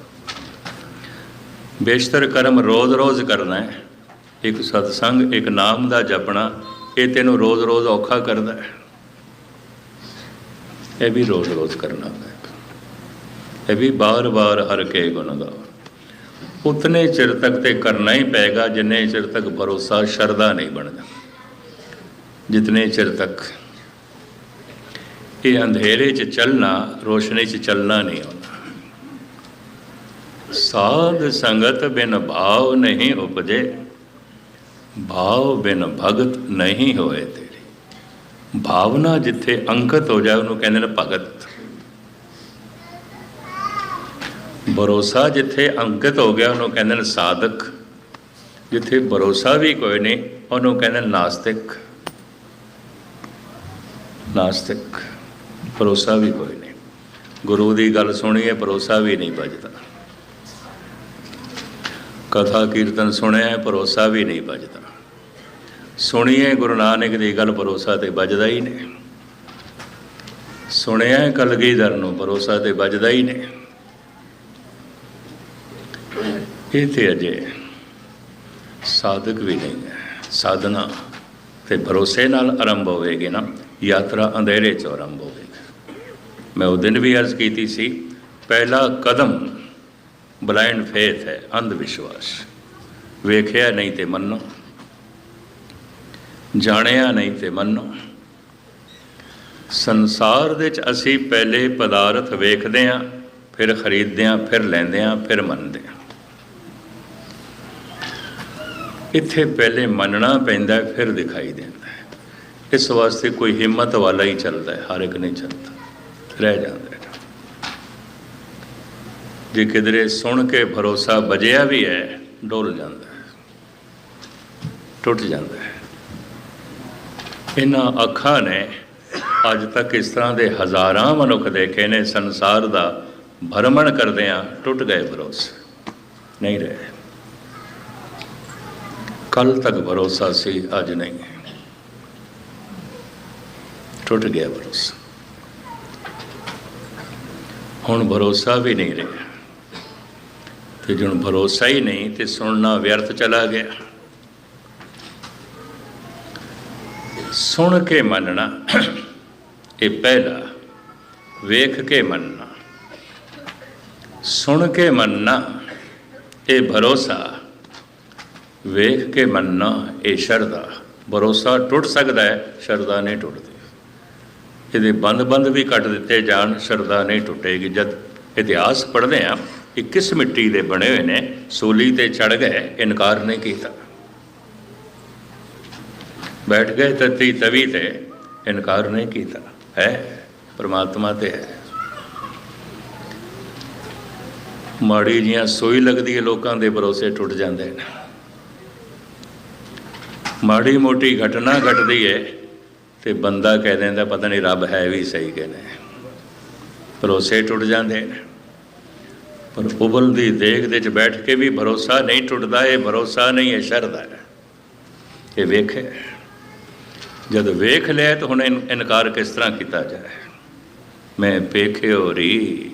ਬੇਸ਼ਤਰ ਕਰਮ ਰੋਜ਼-ਰੋਜ਼ ਕਰਨਾ ਹੈ। ਇੱਕ ਸਤਸੰਗ, ਇੱਕ ਨਾਮ ਦਾ ਜਪਣਾ ਇਹ ਤੈਨੂੰ ਰੋਜ਼-ਰੋਜ਼ ਔਖਾ ਕਰਦਾ ਹੈ। ਇਹ ਵੀ ਰੋਜ਼-ਰੋਜ਼ ਕਰਨਾ ਹੈ। ਇਹ ਵੀ ਬਾਰ-ਬਾਰ ਹਰ ਕੇ ਗੁਣ ਦਾ। ਉਤਨੇ ਚਿਰ ਤੱਕ ਤੇ ਕਰਨਾ ਹੀ ਪਏਗਾ, ਜਿੰਨੇ ਚਿਰ ਤੱਕ ਭਰੋਸਾ ਸ਼ਰਧਾ ਨਹੀਂ ਬਣਦਾ। ਜਿਤਨੇ ਚਿਰ ਤੱਕ ਇਹ ਅੰਧੇਰੇ 'ਚ ਚੱਲਣਾ, ਰੋਸ਼ਨੀ 'ਚ ਚੱਲਣਾ ਨਹੀਂ ਆਉਂਦਾ। ਸਾਧ ਸੰਗਤ ਬਿਨ ਭਾਵ ਨਹੀਂ ਉਪਜੇ। ਭਾਵ ਬਿਨ ਭਗਤ ਨਹੀਂ ਹੋਏ ਤੇਰੀ। ਭਾਵਨਾ ਜਿੱਥੇ ਅੰਕਿਤ ਹੋ ਜਾਏ, ਉਹਨੂੰ ਕਹਿੰਦੇ ਨੇ ਭਗਤ। ਭਰੋਸਾ ਜਿੱਥੇ ਅੰਕਿਤ ਹੋ ਗਿਆ, ਉਹਨੂੰ ਕਹਿੰਦੇ ਨੇ ਸਾਧਕ। ਜਿੱਥੇ ਭਰੋਸਾ ਵੀ ਕੋਈ ਨਹੀਂ, ਉਹਨੂੰ ਕਹਿੰਦੇ ਨੇ ਨਾਸਤਿਕ। ਨਾਸਤਿਕ। ਭਰੋਸਾ ਵੀ ਕੋਈ ਨਹੀਂ। ਗੁਰੂ ਦੀ ਗੱਲ ਸੁਣੀਏ, ਭਰੋਸਾ ਵੀ ਨਹੀਂ ਵੱਜਦਾ। ਕਥਾ ਕੀਰਤਨ ਸੁਣਿਆ ਹੈ, ਭਰੋਸਾ ਵੀ ਨਹੀਂ ਵੱਜਦਾ। ਸੁਣੀਏ ਗੁਰੂ ਨਾਨਕ ਦੀ ਗੱਲ ਭਰੋਸਾ ਤੇ ਵੱਜਦਾ ਹੀ ਨਹੀਂ। ਸੁਣਿਆ ਕਲਗੀਧਰ ਨੂੰ ਭਰੋਸਾ ਤੇ ਵੱਜਦਾ ਹੀ ਨਹੀਂ। ਇਹ ਤੇ ਅਜੇ ਸਾਧਕ ਵੀ ਨਹੀਂ ਹੈ। ਸਾਧਨਾ ਤੇ ਭਰੋਸੇ ਨਾਲ ਆਰੰਭ ਹੋਵੇਗੀ ਨਾ ਯਾਤਰਾ ਅੰਧੇਰੇ ਚ ਆਰੰਭ ਹੋਵੇਗੀ। ਮੈਂ ਉਹ ਦਿਨ ਵੀ ਅਰਜ਼ ਕੀਤੀ ਸੀ ਪਹਿਲਾ ਕਦਮ ਬਲਾਈਂਡ ਫੇਥ ਹੈ, ਅੰਧ ਵਿਸ਼ਵਾਸ। ਵੇਖਿਆ ਨਹੀਂ ਤੇ ਮੰਨੋ, ਜਾਣਿਆ ਨਹੀਂ ਤੇ ਮੰਨੋ। ਸੰਸਾਰ ਦੇ ਵਿੱਚ ਅਸੀਂ ਪਹਿਲੇ ਪਦਾਰਥ ਵੇਖਦੇ ਹਾਂ, ਫਿਰ ਖਰੀਦਦੇ ਹਾਂ, ਫਿਰ ਲੈਂਦੇ ਹਾਂ, ਫਿਰ ਮੰਨਦੇ ਹਾਂ। ਇੱਥੇ ਪਹਿਲੇ ਮੰਨਣਾ ਪੈਂਦਾ, ਫਿਰ ਦਿਖਾਈ ਦਿੰਦਾ ਹੈ। ਇਸ ਵਾਸਤੇ ਕੋਈ ਹਿੰਮਤ ਵਾਲਾ ਹੀ ਚੱਲਦਾ ਹੈ, ਹਰ ਇੱਕ ਨਹੀਂ ਚੱਲਦਾ, ਰਹਿ ਜਾਂਦਾ ਜੇ ਕਿਧਰੇ ਸੁਣ ਕੇ ਭਰੋਸਾ ਬਜਿਆ ਵੀ ਹੈ, ਡੋਲ ਜਾਂਦਾ ਹੈ। ਟੁੱਟ ਜਾਂਦਾ ਹੈ। ਇਹਨਾਂ ਅੱਖਾਂ ਨੇ ਅੱਜ ਤੱਕ ਇਸ ਤਰ੍ਹਾਂ ਦੇ ਹਜ਼ਾਰਾਂ ਮਨੁੱਖ ਦੇਖੇ ਨੇ, ਸੰਸਾਰ ਦਾ ਭਰਮਣ ਕਰਦਿਆਂ ਟੁੱਟ ਗਏ ਭਰੋਸੇ। ਨਹੀਂ ਰਹੇ। ਕੱਲ ਤੱਕ ਭਰੋਸਾ ਸੀ, ਅੱਜ ਨਹੀਂ। ਹੈ ਟੁੱਟ ਗਿਆ ਭਰੋਸਾ। ਹੁਣ ਭਰੋਸਾ ਵੀ ਨਹੀਂ ਰਿਹਾ। ਤੇ ਜਣ ਭਰੋਸਾ ਹੀ ਨਹੀਂ ਤੇ ਸੁਣਨਾ ਵਿਅਰਥ ਚਲਾ ਗਿਆ। ਸੁਣ ਕੇ ਮੰਨਣਾ ਇਹ ਪਹਿਲਾ, ਵੇਖ ਕੇ ਮੰਨਣਾ। ਸੁਣ ਕੇ ਮੰਨਣਾ ਇਹ ਭਰੋਸਾ, ਵੇਖ ਕੇ ਮੰਨਣਾ ਇਹ ਸ਼ਰਧਾ। ਭਰੋਸਾ ਟੁੱਟ ਸਕਦਾ ਹੈ, ਸ਼ਰਧਾ ਨਹੀਂ ਟੁੱਟਦੀ। ਇਹਦੇ ਬੰਦ-ਬੰਦ ਵੀ ਕੱਟ ਦਿੱਤੇ ਜਾਣ, ਸ਼ਰਧਾ ਨਹੀਂ ਟੁੱਟੇਗੀ। ਜਦ ਇਤਿਹਾਸ ਪੜ੍ਹਦੇ ਆ ਕਿ ਕਿਸ ਮਿੱਟੀ ਦੇ ਬਣੇ ਹੋਏ ਨੇ, ਸੋਲੀ ਤੇ ਚੜ ਗਏ, ਇਨਕਾਰ ਨਹੀਂ ਕੀਤਾ। ਬੈਠ ਗਏ ਤਤੀ ਤਵੀ ਤੇ, ਇਨਕਾਰ ਨਹੀਂ ਕੀਤਾ। ਹੈ, ਪ੍ਰਮਾਤਮਾ ਤੇ ਹੈ। ਮਾੜੀ ਜੀਆਂ ਸੋਈ ਲੱਗਦੀ ਹੈ ਲੋਕਾਂ ਦੇ ਭਰੋਸੇ ਟੁੱਟ ਜਾਂਦੇ ਨੇ। ਮਾੜੀ ਮੋਟੀ ਘਟਨਾ ਘਟਦੀ ਹੈ ਤੇ ਬੰਦਾ ਕਹਿ ਦਿੰਦਾ, ਪਤਾ ਨਹੀਂ ਰੱਬ ਹੈ ਵੀ ਸਹੀ ਕਹਿੰਦੇ ਭਰੋਸੇ ਟੁੱਟ ਜਾਂਦੇ ਨੇ। ਪਰ ਉਬਲ ਦੀ ਦੇਖ ਦੇ ਵਿੱਚ ਬੈਠ ਕੇ ਵੀ ਭਰੋਸਾ ਨਹੀਂ ਟੁੱਟਦਾ, ਇਹ ਭਰੋਸਾ ਨਹੀਂ, ਇਹ ਸ਼ਰਦਾ ਹੈ। ਇਹ ਵੇਖੇ ਜਦ ਵੇਖ ਲਿਆ ਤਾਂ ਹੁਣ ਇਨ- ਇਨਕਾਰ ਕਿਸ ਤਰ੍ਹਾਂ ਕੀਤਾ ਜਾਏ? ਮੈਂ ਵੇਖਿਓ ਰੀ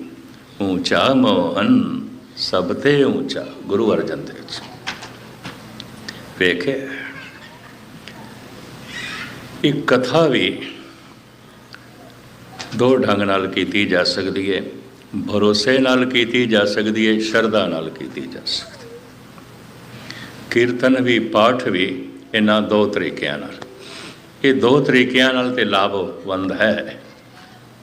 ਉੱਚਾ ਮੋਹਨ, ਸਭ ਤੇ ਉੱਚਾ ਗੁਰੂ ਅਰਜਨ ਦੇਵ ਜੀ। ਵੇਖੇ ਇੱਕ ਕਥਾ ਵੀ ਦੋ ਢੰਗ ਨਾਲ ਕੀਤੀ ਜਾ ਸਕਦੀ ਹੈ। ਭਰੋਸੇ ਨਾਲ ਕੀਤੀ ਜਾ ਸਕਦੀ ਹੈ ਸ਼ਰਧਾ ਨਾਲ ਕੀਤੀ ਜਾ ਸਕਦੀ ਕੀਰਤਨ ਵੀ, ਪਾਠ ਵੀ ਇਹਨਾਂ ਦੋ ਤਰੀਕਿਆਂ ਨਾਲ। ਇਹ ਦੋ ਤਰੀਕਿਆਂ ਨਾਲ ਤੇ ਲਾਭਵੰਦ ਹੈ।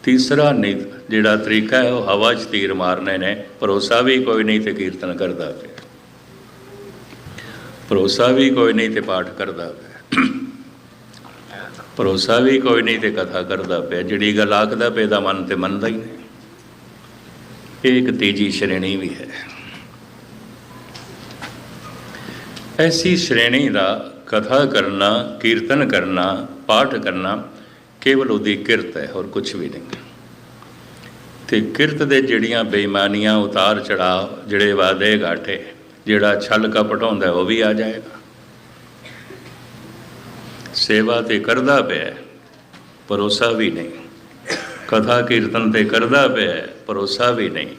ਤੀਸਰਾ ਨਹੀਂ ਜਿਹੜਾ ਤਰੀਕਾ ਹੈ, ਉਹ ਹਵਾ 'ਚ ਤੀਰ ਮਾਰਨੇ ਨੇ। ਭਰੋਸਾ ਵੀ ਕੋਈ ਨਹੀਂ ਤੇ ਕੀਰਤਨ ਕਰਦਾ ਪਿਆ। ਭਰੋਸਾ ਵੀ ਕੋਈ ਨਹੀਂ ਤੇ ਪਾਠ ਕਰਦਾ ਪਿਆ। ਭਰੋਸਾ ਵੀ ਕੋਈ ਨਹੀਂ ਤੇ ਕਥਾ ਕਰਦਾ ਪਿਆ। ਜਿਹੜੀ ਗੱਲ ਆਖਦਾ ਪਿਆ ਦਾ ਮਨ ਤੇ ਮੰਨਦਾ ਹੀ ਨਹੀਂ। ਇਹ ਇੱਕ ਤੀਜੀ ਸ਼੍ਰੇਣੀ ਵੀ ਹੈ ਐਸੀ ਸ਼੍ਰੇਣੀ ਦਾ ਕਥਾ ਕਰਨਾ ਕੀਰਤਨ ਕਰਨਾ ਪਾਠ ਕਰਨਾ ਕੇਵਲ ਉਹਦੀ ਕਿਰਤ ਹੈ ਹੋਰ ਕੁਝ ਵੀ ਨਹੀਂ ਤੇ ਕਿਰਤ ਦੇ ਜਿਹੜੀਆਂ ਬੇਈਮਾਨੀਆਂ ਉਤਾਰ ਚੜਾ ਜਿਹੜੇ ਵਾਦੇ ਘਾਟੇ ਜਿਹੜਾ ਛਲ ਕਪਟ ਹੁੰਦਾ ਉਹ ਵੀ ਆ ਜਾਏਗਾ ਸੇਵਾ ਤੇ ਕਰਦਾ ਪਿਆ ਭਰੋਸਾ ਵੀ ਨਹੀਂ ਕਥਾ ਕੀਰਤਨ ਤੇ ਕਰਦਾ ਪਿਆ ਭਰੋਸਾ ਵੀ ਨਹੀਂ।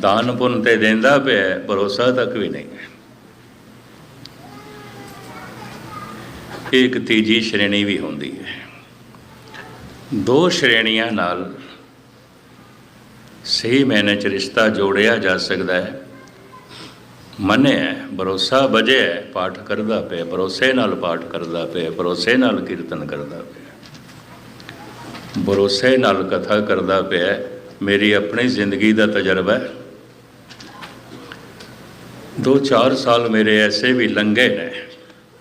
ਦਾਨ ਪੁੰਨ ਤੇ ਦਿੰਦਾ ਪਿਆ ਭਰੋਸਾ ਤੱਕ ਵੀ ਨਹੀਂ। ਇੱਕ ਤੀਜੀ ਸ਼੍ਰੇਣੀ ਵੀ ਹੁੰਦੀ ਹੈ। ਦੋ ਸ਼੍ਰੇਣੀਆਂ ਨਾਲ ਸਹੀ ਮੈਨੇ ਚ ਰਿਸ਼ਤਾ ਜੋੜਿਆ ਜਾ ਸਕਦਾ ਹੈ। ਮੰਨਿਆ ਭਰੋਸਾ ਬਜੇ ਪਾਠ ਕਰਦਾ ਪਿਆ ਭਰੋਸੇ ਨਾਲ ਪਾਠ ਕਰਦਾ ਪਿਆ ਭਰੋਸੇ ਨਾਲ ਕੀਰਤਨ ਕਰਦਾ ਪਿਆ ਭਰੋਸੇ ਨਾਲ ਕਥਾ ਕਰਦਾ ਪਿਆ ਮੇਰੀ ਆਪਣੀ ਜ਼ਿੰਦਗੀ ਦਾ ਤਜਰਬਾ ਹੈ। ਦੋ ਚਾਰ ਸਾਲ ਮੇਰੇ ਐਸੇ ਵੀ ਲੰਘੇ ਨੇ,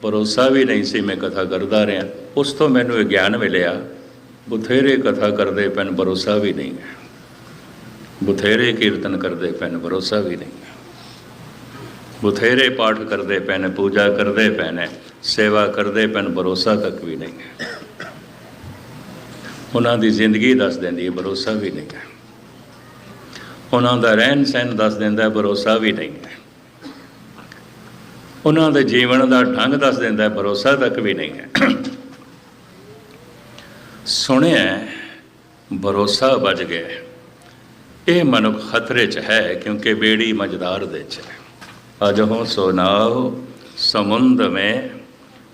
ਭਰੋਸਾ ਵੀ ਨਹੀਂ ਸੀ ਮੈਂ ਕਥਾ ਕਰਦਾ ਰਿਹਾ। ਉਸ ਤੋਂ ਮੈਨੂੰ ਇਹ ਗਿਆਨ ਮਿਲਿਆ, ਬਥੇਰੇ ਕਥਾ ਕਰਦੇ ਪੈਨ ਭਰੋਸਾ ਵੀ ਨਹੀਂ ਹੈ। ਬਥੇਰੇ ਕੀਰਤਨ ਕਰਦੇ ਪੈਨ ਭਰੋਸਾ ਵੀ ਨਹੀਂ ਹੈ। ਬਥੇਰੇ ਪਾਠ ਕਰਦੇ ਪੈਨ ਪੂਜਾ ਕਰਦੇ ਪੈਨ ਸੇਵਾ ਕਰਦੇ ਪੈਨ ਭਰੋਸਾ ਤੱਕ ਵੀ ਨਹੀਂ ਹੈ। ਉਹਨਾਂ ਦੀ ਜ਼ਿੰਦਗੀ ਦੱਸ ਦਿੰਦੀ ਹੈ, ਭਰੋਸਾ ਵੀ ਨਹੀਂ ਹੈ। ਉਹਨਾਂ ਦਾ ਰਹਿਣ ਸਹਿਣ ਦੱਸ ਦਿੰਦਾ, ਭਰੋਸਾ ਵੀ ਨਹੀਂ ਹੈ। ਉਹਨਾਂ ਦੇ ਜੀਵਨ ਦਾ ਢੰਗ ਦੱਸ ਦਿੰਦਾ, ਭਰੋਸਾ ਤੱਕ ਵੀ ਨਹੀਂ ਹੈ। ਸੁਣਿਆ, ਭਰੋਸਾ ਬਚ ਗਿਆ ਇਹ ਮਨੁੱਖ ਖਤਰੇ 'ਚ ਹੈ, ਕਿਉਂਕਿ ਬੇੜੀ ਮਜਦਾਰ ਦੇ 'ਚ ਹੈ। ਅਜਹੋਂ ਸੁਨਾਓ ਸਮੁੰਦ ਮੇ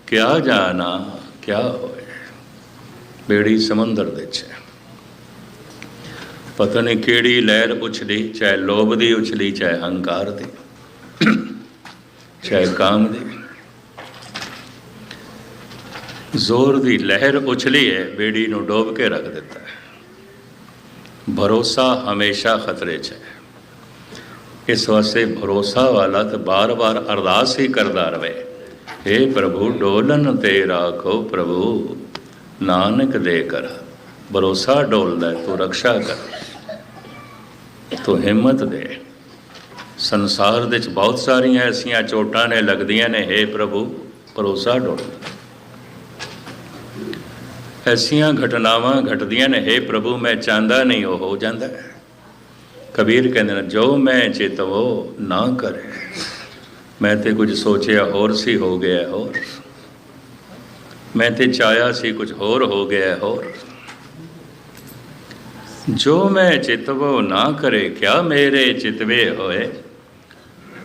ਕਿਆ ਜਾਣਾ, ਕਿਆ ਹੋਏ ਬੇੜੀ ਸਮੁੰਦਰ ਦੇ 'ਚ ਹੈ। ਪਤਾ ਨਹੀਂ ਕਿਹੜੀ ਲਹਿਰ ਉਛਲੀ ਚਾਹੇ ਲੋਭ ਦੀ ਉਛਲੀ ਚਾਹੇ ਹੰਕਾਰ ਦੀ, ਚਾਹੇ ਕਾਮ ਦੀ। ਜ਼ੋਰ ਦੀ ਲਹਿਰ ਉਛਲੀ ਹੈ, ਬੇੜੀ ਨੂੰ ਡੋਬ ਕੇ ਰੱਖ ਦਿੱਤਾ ਹੈ। ਭਰੋਸਾ ਹਮੇਸ਼ਾ ਖਤਰੇ 'ਚ ਹੈ। ਇਸ ਵਾਸਤੇ ਭਰੋਸਾ ਵਾਲਾ ਤਾਂ ਬਾਰ-ਬਾਰ ਅਰਦਾਸ ਹੀ ਕਰਦਾ ਰਵੇ हे ਪ੍ਰਭੂ, ਡੋਲਨ ਤੇ ਰਾਖੋ ਪ੍ਰਭੂ, ਨਾਨਕ ਦੇ ਕਰ ਭਰੋਸਾ ਡੋਲਦਾ ਤੂੰ ਰਕਸ਼ਾ ਕਰ। ਤੂੰ ਹਿੰਮਤ ਦੇ। ਸੰਸਾਰ ਦੇ ਵਿੱਚ ਬਹੁਤ ਸਾਰੀਆਂ ਐਸੀਆਂ ਚੋਟਾਂ ਨੇ, ਲੱਗਦੀਆਂ ਨੇ हे ਪ੍ਰਭੂ, ਭਰੋਸਾ ਡੋਲਦਾ ਐਸੀਆਂ ਘਟਨਾਵਾਂ ਘਟਦੀਆਂ ਨੇ हे ਪ੍ਰਭੂ, ਮੈਂ ਚਾਹੁੰਦਾ ਨਹੀਂ ਉਹ ਹੋ ਜਾਂਦਾ। ਹੈ ਕਬੀਰ ਕਹਿੰਦੇ ਨੇ, ਜੋ ਮੈਂ ਚੇਤਵੋ ਨਾ ਕਰੇ, ਮੈਂ ਤੇ ਕੁਝ ਸੋਚਿਆ ਹੋਰ ਸੀ, ਹੋ ਗਿਆ ਹੋਰ। ਮੈਂ ਤੇ ਚਾਹਿਆ ਸੀ ਕੁਝ ਹੋਰ ਹੋ ਗਿਆ ਹੋਰ। ਜੋ ਮੈਂ ਚਿਤਵੋ ਨਾ ਕਰੇ ਕਿਆ ਮੇਰੇ ਚਿਤਵੇ ਹੋਏ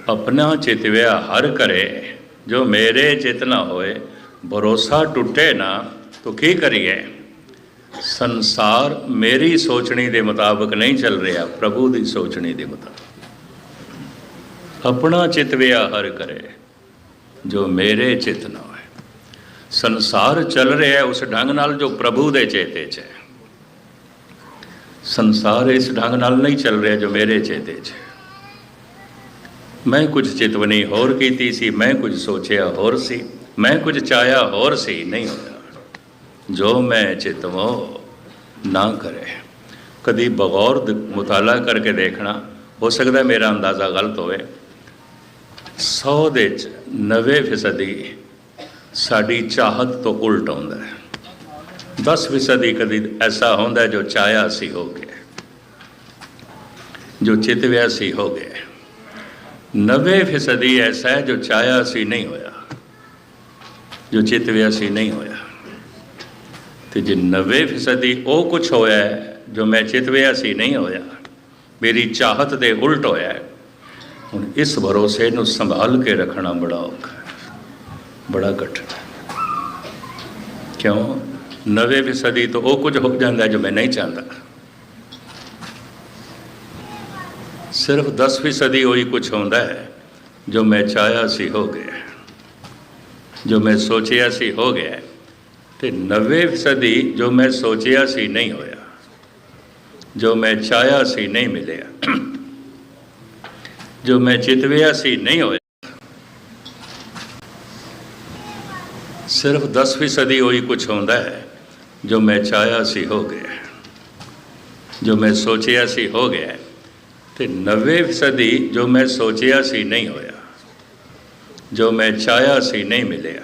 ਆਪਣਾ ਚਿਤਵਿਆ ਹਰ ਕਰੇ ਜੋ ਮੇਰੇ ਚਿਤ ਨਾ ਹੋਏ ਭਰੋਸਾ ਟੁੱਟੇ ਨਾ ਤੋ ਕੀ ਕਰੀਏ ਸੰਸਾਰ ਮੇਰੀ ਸੋਚਣੀ ਦੇ ਮੁਤਾਬਕ ਨਹੀਂ ਚੱਲ ਰਿਹਾ ਪ੍ਰਭੂ ਦੀ ਸੋਚਣੀ ਦੇ ਮੁਤਾਬਕ ਆਪਣਾ ਚਿਤਵਿਆ ਹਰ ਕਰੇ ਜੋ ਮੇਰੇ ਚਿਤ ਨਾ ਹੋਏ ਸੰਸਾਰ ਚੱਲ ਰਿਹਾ ਹੈ ਉਸ ਢੰਗ ਨਾਲ ਜੋ ਪ੍ਰਭੂ ਦੇ ਚੇਤੇ 'ਚ ਹੈ ਸੰਸਾਰ ਇਸ ਢੰਗ ਨਾਲ ਨਹੀਂ ਚੱਲ ਰਿਹਾ ਜੋ ਮੇਰੇ ਚੇਤੇ 'ਚ। ਮੈਂ ਕੁਝ ਚਿਤਵਨੀ ਹੋਰ ਕੀਤੀ ਸੀ, ਮੈਂ ਕੁਝ ਸੋਚਿਆ ਹੋਰ ਸੀ, ਮੈਂ ਕੁਝ ਚਾਹਿਆ ਹੋਰ ਸੀ, ਨਹੀਂ ਹੋਇਆ ਜੋ ਮੈਂ ਚਿਤਵੋ ਨਾ ਕਰੇ। ਕਦੀ ਬਗੌਰ ਮੁਤਾਲਾ ਕਰਕੇ ਦੇਖਣਾ, ਹੋ ਸਕਦਾ ਮੇਰਾ ਅੰਦਾਜ਼ਾ ਗਲਤ ਹੋਵੇ। 100 ਦੇ ਚ 90% ਸਾਡੀ ਚਾਹਤ ਤੋਂ ਉਲਟ ਆਉਂਦਾ ਹੈ। 10% ਕਦੀ ਐਸਾ ਹੁੰਦਾ ਹੈ ਜੋ ਚਾਹਿਆ ਸੀ ਹੋ ਗਿਆ। ਜੋ ਚਿਤਵਿਆ ਸੀ ਹੋ ਗਿਆ। 90% ਐਸਾ ਹੈ ਜੋ ਚਾਹਿਆ ਸੀ ਨਹੀਂ ਹੋਇਆ। ਜੋ ਚਿਤਵਿਆ ਸੀ ਨਹੀਂ ਹੋਇਆ। ਤੇ ਜੇ 90% ਉਹ ਕੁਝ ਹੋਇਆ ਜੋ ਮੈਂ ਚਿਤਵਿਆ ਸੀ ਨਹੀਂ ਹੋਇਆ, ਮੇਰੀ ਚਾਹਤ ਦੇ ਉਲਟ ਹੋਇਆ ਹੁਣ ਇਸ ਭਰੋਸੇ ਨੂੰ ਸੰਭਾਲ ਕੇ ਰੱਖਣਾ ਬੜਾ ਔਖਾ ਬੜਾ ਕਠਿਨ ਕਿਉਂ? ਨਵੇਂ 90% ਤੋਂ ਉਹ ਕੁਝ ਹੋ ਜਾਂਦਾ ਜੋ ਮੈਂ ਨਹੀਂ ਚਾਹੁੰਦਾ। ਸਿਰਫ 10% ਹੋਈ ਕੁਝ ਹੁੰਦਾ ਹੈ ਜੋ ਮੈਂ ਚਾਹਿਆ ਸੀ ਹੋ ਗਿਆ। ਜੋ ਮੈਂ ਸੋਚਿਆ ਸੀ ਹੋ ਗਿਆ ਤੇ 90% ਜੋ ਮੈਂ ਸੋਚਿਆ ਸੀ ਨਹੀਂ ਹੋਇਆ, ਜੋ ਮੈਂ ਚਾਹਿਆ ਸੀ ਨਹੀਂ ਮਿਲਿਆ। ਜੋ ਮੈਂ ਚਿਤਵਿਆ ਸੀ ਨਹੀਂ ਹੋਇਆ। ਸਿਰਫ 10% ਹੋਈ ਕੁਝ ਹੁੰਦਾ ਹੈ ਜੋ ਮੈਂ ਚਾਹਿਆ ਸੀ ਹੋ ਗਿਆ ਜੋ ਮੈਂ ਸੋਚਿਆ ਸੀ ਹੋ ਗਿਆ ਤੇ 90% ਜੋ ਮੈਂ ਸੋਚਿਆ ਸੀ ਨਹੀਂ ਹੋਇਆ ਜੋ ਮੈਂ ਚਾਹਿਆ ਸੀ ਨਹੀਂ ਮਿਲਿਆ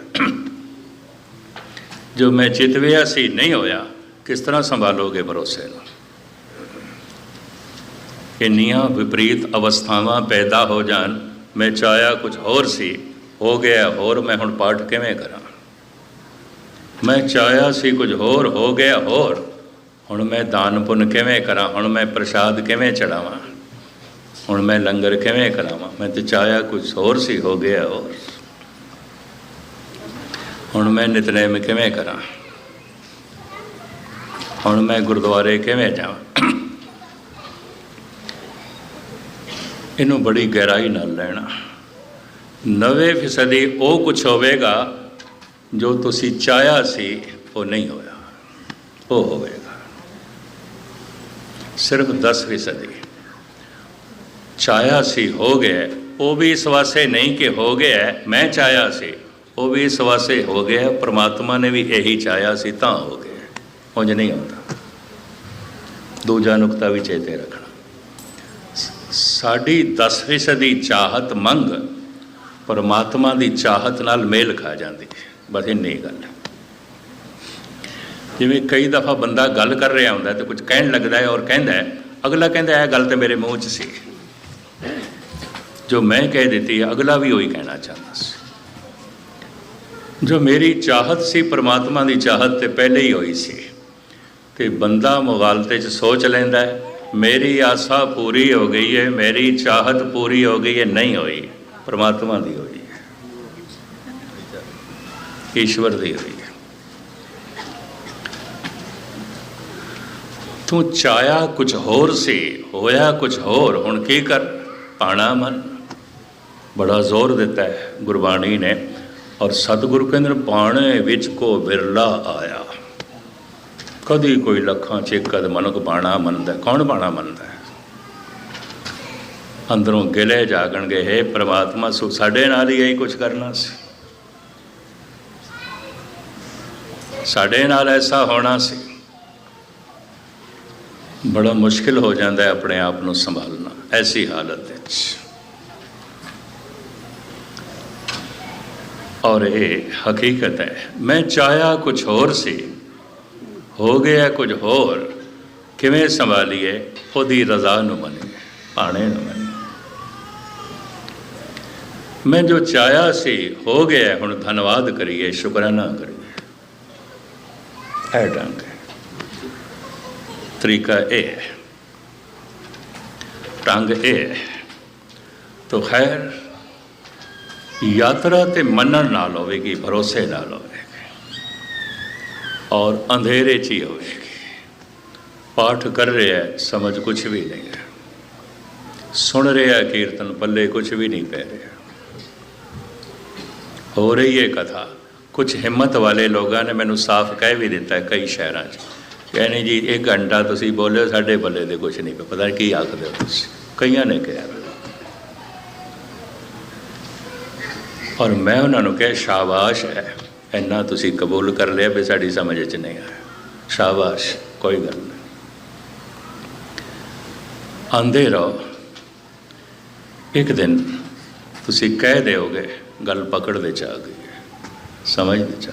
ਜੋ ਮੈਂ ਚਿਤਵਿਆ ਸੀ ਨਹੀਂ ਹੋਇਆ ਕਿਸ ਤਰ੍ਹਾਂ ਸੰਭਾਲੋਗੇ ਭਰੋਸੇ ਨੂੰ ਇੰਨੀਆਂ ਵਿਪਰੀਤ ਅਵਸਥਾਵਾਂ ਪੈਦਾ ਹੋ ਜਾਣ ਮੈਂ ਚਾਹਿਆ ਕੁਝ ਹੋਰ ਸੀ ਹੋ ਗਿਆ ਹੋਰ ਮੈਂ ਹੁਣ ਪਾਠ ਕਿਵੇਂ ਕਰਾਂ ਮੈਂ ਚਾਹਿਆ ਸੀ ਕੁਝ ਹੋਰ ਹੋ ਗਿਆ ਹੋਰ। ਹੁਣ ਮੈਂ ਦਾਨ ਪੁੰਨ ਕਿਵੇਂ ਕਰਾਂ? ਹੁਣ ਮੈਂ ਪ੍ਰਸ਼ਾਦ ਕਿਵੇਂ ਚੜਾਵਾਂ? ਹੁਣ ਮੈਂ ਲੰਗਰ ਕਿਵੇਂ ਕਰਾਵਾਂ? ਮੈਂ ਤੇ ਚਾਹਿਆ ਕੁਝ ਹੋਰ ਸੀ, ਹੋ ਗਿਆ ਹੋਰ। ਹੁਣ ਮੈਂ ਨਿਤਨੇਮ ਕਿਵੇਂ ਕਰਾਂ? ਹੁਣ ਮੈਂ ਗੁਰਦੁਆਰੇ ਕਿਵੇਂ ਜਾਵਾਂ? ਇਹਨੂੰ ਬੜੀ ਗਹਿਰਾਈ ਨਾਲ ਲੈਣਾ। 90% ਉਹ ਕੁਝ ਹੋਵੇਗਾ ਜੋ ਤੁਸੀਂ ਚਾਹਿਆ ਸੀ, ਉਹ ਨਹੀਂ ਹੋਇਆ। ਉਹ ਹੋਵੇਗਾ। ਸਿਰਫ 10% ਚਾਹਿਆ ਸੀ ਹੋ ਗਿਆ, ਉਹ ਵੀ ਇਸ ਵਾਸਤੇ ਨਹੀਂ ਕਿ ਹੋ ਗਿਆ, ਮੈਂ ਚਾਹਿਆ ਸੀ। ਉਹ ਵੀ ਇਸ ਵਾਸਤੇ ਹੋ ਗਿਆ, ਪ੍ਰਮਾਤਮਾ ਨੇ ਵੀ ਇਹੀ ਚਾਹਿਆ ਸੀ, ਤਾਂ ਹੋ ਗਿਆ। ਉਂਝ ਨਹੀਂ ਹੁੰਦਾ। ਦੂਜਾ ਨੁਕਤਾ ਵੀ ਚੇਤੇ ਰੱਖਣਾ। ਸਾਡੀ 10% ਚਾਹਤ ਮੰਗ, ਪਰਮਾਤਮਾ ਦੀ ਚਾਹਤ ਨਾਲ ਮੇਲ ਖਾ ਜਾਂਦੀ ਹੈ। ਬਸ ਇੰਨੀ ਗੱਲ ਜਿਵੇਂ ਕਈ ਦਫਾ ਬੰਦਾ ਗੱਲ ਕਰ ਰਿਹਾ ਹੁੰਦਾ ਤੇ ਕੁਝ ਕਹਿਣ ਲੱਗਦਾ ਹੈ ਔਰ ਕਹਿੰਦਾ ਹੈ, ਅਗਲਾ ਕਹਿੰਦਾ ਇਹ ਗੱਲ ਤੇ ਮੇਰੇ ਮੂੰਹ 'ਚ ਸੀ। ਜੋ ਮੈਂ ਕਹਿ ਦਿੱਤੀ ਅਗਲਾ ਵੀ ਉਹੀ ਕਹਿਣਾ ਚਾਹੁੰਦਾ ਸੀ। ਜੋ ਮੇਰੀ ਚਾਹਤ ਸੀ, ਪਰਮਾਤਮਾ ਦੀ ਚਾਹਤ ਤੇ ਪਹਿਲੇ ਹੀ ਹੋਈ ਸੀ। ਤੇ ਬੰਦਾ ਮੁਗਾਲਤੇ 'ਚ ਸੋਚ ਲੈਂਦਾ ਹੈ, ਮੇਰੀ ਆਸਾ ਪੂਰੀ ਹੋ ਗਈ ਹੈ, ਮੇਰੀ ਚਾਹਤ ਪੂਰੀ ਹੋ ਗਈ ਹੈ, ਨਹੀਂ ਹੋਈ, ਪਰਮਾਤਮਾ ਦੀ ਹੋਈ ਈਸ਼ਵਰ ਦੀ ਹੋਈ ਹੈ ਤੂੰ ਚਾਇਆ ਕੁਝ ਹੋਰ ਸੀ, ਹੋਇਆ ਕੁਝ ਹੋਰ, ਹੁਣ ਕੀ ਕਰ? ਪਾਣਾ ਮਨ। ਬੜਾ ਜ਼ੋਰ ਦਿੱਤਾ ਹੈ ਗੁਰਬਾਣੀ ਨੇ, ਔਰ ਸਤਿਗੁਰੂ ਕਹਿੰਦੇ ਨੇ ਬਾਣੇ ਵਿੱਚ ਕੋ ਬਿਰਲਾ ਆਇਆ। ਕਦੀ ਕੋਈ ਲੱਖਾਂ ਚ ਇੱਕ ਕਦ ਮਨੁੱਖ ਬਾਣਾ ਮੰਨਦਾ ਕੌਣ ਬਾਣਾ ਮੰਨਦਾ ਅੰਦਰੋਂ ਗਿਲੇ ਜਾਗਣਗੇ, ਹੈ ਪ੍ਰਮਾਤਮਾ, ਸੋ ਸਾਡੇ ਨਾਲ ਹੀ ਇਹੀ ਕੁਝ ਕਰਨਾ ਸੀ। ਸਾਡੇ ਨਾਲ ਐਸਾ ਹੋਣਾ ਸੀ। ਬੜਾ ਮੁਸ਼ਕਿਲ ਹੋ ਜਾਂਦਾ ਹੈ ਆਪਣੇ ਆਪ ਨੂੰ ਸੰਭਾਲਣਾ, ਐਸੀ ਹਾਲਤ ਵਿੱਚ। ਔਰ ਇਹ ਹਕੀਕਤ ਹੈ, ਮੈਂ ਚਾਹਿਆ ਕੁਝ ਹੋਰ ਸੀ। ਹੋ ਗਿਆ ਕੁਝ ਹੋਰ, ਕਿਵੇਂ ਸੰਭਾਲੀਏ, ਉਹਦੀ ਰਜ਼ਾ ਨੂੰ ਮੰਨੀਏ ਪਾਣੇ ਨੂੰ ਮੰਨੀ ਮੈਂ ਜੋ ਚਾਹਿਆ ਸੀ, ਹੋ ਗਿਆ, ਹੁਣ ਧੰਨਵਾਦ ਕਰੀਏ, ਸ਼ੁਕਰਾਨਾ ਕਰੀਏ। ਇਹ ਢੰਗ ਹੈ ਤਰੀਕਾ ਇਹ ਹੈ ਢੰਗ ਇਹ ਹੈ ਤੋ ਖੈਰ ਯਾਤਰਾ ਤੇ ਮੰਨਣ ਨਾਲ ਹੋਵੇਗੀ ਭਰੋਸੇ ਨਾਲ ਹੋਵੇਗੀ ਔਰ ਅੰਧੇਰੇ 'ਚ ਹੀ ਹੋਵੇਗੀ ਪਾਠ ਕਰ ਰਿਹਾ ਹੈ, ਸਮਝ ਕੁਝ ਵੀ ਨਹੀਂ ਹੈ ਸੁਣ ਰਿਹਾ ਕੀਰਤਨ ਪੱਲੇ ਕੁਝ ਵੀ ਨਹੀਂ ਪੈ ਰਿਹਾ ਹੋ ਰਹੀ ਹੈ ਕਥਾ ਕੁਝ ਹਿੰਮਤ ਵਾਲੇ ਲੋਕਾਂ ਨੇ ਮੈਨੂੰ ਸਾਫ਼ ਕਹਿ ਵੀ ਦਿੱਤਾ ਕਈ ਸ਼ਹਿਰਾਂ 'ਚ। ਕਹਿੰਦੇ ਜੀ ਇਹ ਘੰਟਾ ਤੁਸੀਂ ਬੋਲੇ ਸਾਡੇ ਬੱਲੇ ਦੇ ਕੁਝ ਨਹੀਂ ਪਤਾ ਨਹੀਂ ਕੀ ਆਖਦੇ ਹੋ ਤੁਸੀਂ। ਕਈਆਂ ਨੇ ਕਿਹਾ। ਮੈਨੂੰ। ਔਰ ਮੈਂ ਉਹਨਾਂ ਨੂੰ ਕਿਹਾ, ਸ਼ਾਬਾਸ਼ ਹੈ ਇੰਨਾ ਤੁਸੀਂ ਕਬੂਲ ਕਰ ਲਿਆ ਵੀ ਸਾਡੀ ਸਮਝ 'ਚ ਨਹੀਂ ਆਇਆ। ਸ਼ਾਬਾਸ਼, ਕੋਈ ਗੱਲ ਨਹੀਂ। ਆਂਦੇ ਰਹੋ। ਇੱਕ ਦਿਨ ਤੁਸੀਂ ਕਹਿ ਦਿਓਗੇ, ਗੱਲ ਪਕੜ ਵਿੱਚ ਆ ਗਈ। ਸਮਝ ਦੇ ਚ ਆ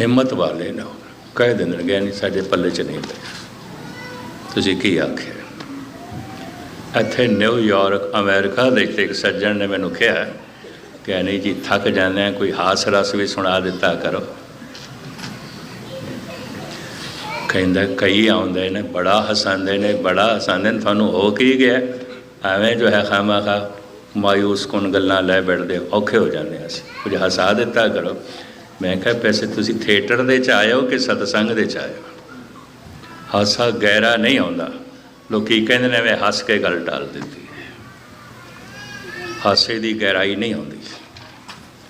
ਹਿੰਮਤ ਵਾਲੇ ਨਾ ਕਹਿ ਦਿੰਦੇ ਨਹੀਂ ਸਾਡੇ ਪੱਲੇ ਚ ਨਹੀਂ ਪਿਆ ਤੁਸੀਂ ਕੀ ਆਖਿਆ? ਇੱਥੇ ਨਿਊਯਾਰਕ ਅਮਰੀਕਾ ਦੇ ਇੱਕ ਸੱਜਣ ਨੇ ਮੈਨੂੰ ਕਿਹਾ, ਕਿ ਨਹੀਂ ਜੀ, ਥੱਕ ਜਾਂਦੇ ਆ, ਕੋਈ ਹਾਸ ਰਸ ਵੀ ਸੁਣਾ ਦਿੱਤਾ ਕਰੋ। ਕਹਿੰਦਾ, ਕਈ ਆਉਂਦੇ ਨੇ, ਬੜਾ ਹਸਾਉਂਦੇ ਨੇ, ਬੜਾ ਹਸਾਉਂਦੇ ਨੇ, ਤੁਹਾਨੂੰ ਹੋ ਕੀ ਗਿਆ? ਐਵੇਂ ਜੋ ਹੈ ਖਾਮਾ ਖਾ। ਮਾਇੂਸ ਕੁਨ ਗੱਲਾਂ ਲੈ ਬੈਠਦੇ ਹੋ, ਔਖੇ ਹੋ ਜਾਂਦੇ ਅਸੀਂ। ਕੁਝ ਹਸਾ ਦਿੱਤਾ ਕਰੋ। ਮੈਂ ਕਿਹਾ ਪੈਸੇ ਤੁਸੀਂ ਥੀਏਟਰ ਦੇ ਚ ਆਏ ਹੋ ਕਿ ਸਤਸੰਗ ਦੇ ਚ ਆਏ ਹੋ? ਹਾਸਾ ਗਹਿਰਾ ਨਹੀਂ ਆਉਂਦਾ। ਲੋਕੀ ਕਹਿੰਦੇ ਨੇ ਮੈਂ ਹੱਸ ਕੇ ਗੱਲ ਟਾਲ ਦਿੱਤੀ ਹਾਸੇ ਦੀ ਗਹਿਰਾਈ ਨਹੀਂ ਆਉਂਦੀ।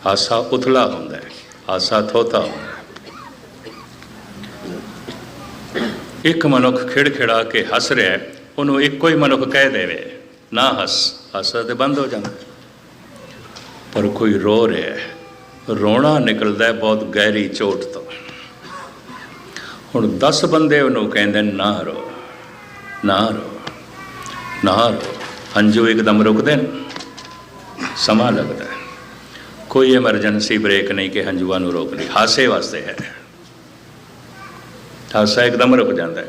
ਹਾਸਾ ਉਥਲਾ ਹੁੰਦਾ ਹੈ। ਹਾਸਾ ਥੋਤਾ ਹੁੰਦਾ ਇੱਕ ਮਨੁੱਖ ਖਿੜਖਿੜਾ ਕੇ ਹੱਸ ਰਿਹਾ ਉਹਨੂੰ ਇੱਕੋ ਹੀ ਮਨੁੱਖ ਕਹਿ ਦੇਵੇ ਨਾ ਹੱਸ। ਹਾਸਾ ਤੇ ਬੰਦ ਹੋ ਜਾਂਦਾ। ਪਰ ਕੋਈ ਰੋ ਰਿਹਾ ਹੈ। ਰੋਣਾ ਨਿਕਲਦਾ ਹੈ ਬਹੁਤ ਗਹਿਰੀ ਚੋਟ ਤੋਂ। ਹੁਣ 10 ਬੰਦੇ ਉਹਨੂੰ ਕਹਿੰਦੇ ਨੇ, ਨਾ ਰੋ ਨਾ ਰੋ ਨਾ ਰੋ। ਹੰਝੂ ਇੱਕਦਮ ਰੁਕਦੇ ਨੇ। ਸਮਾਂ ਲੱਗਦਾ ਹੈ। ਕੋਈ ਐਮਰਜੈਂਸੀ ਬ੍ਰੇਕ ਨਹੀਂ ਕਿ ਹੰਝੂਆਂ ਨੂੰ ਰੋਕ ਲਈ ਹਾਸੇ ਵਾਸਤੇ ਹੈ। ਹਾਸਾ ਇੱਕਦਮ ਰੁਕ ਜਾਂਦਾ ਹੈ।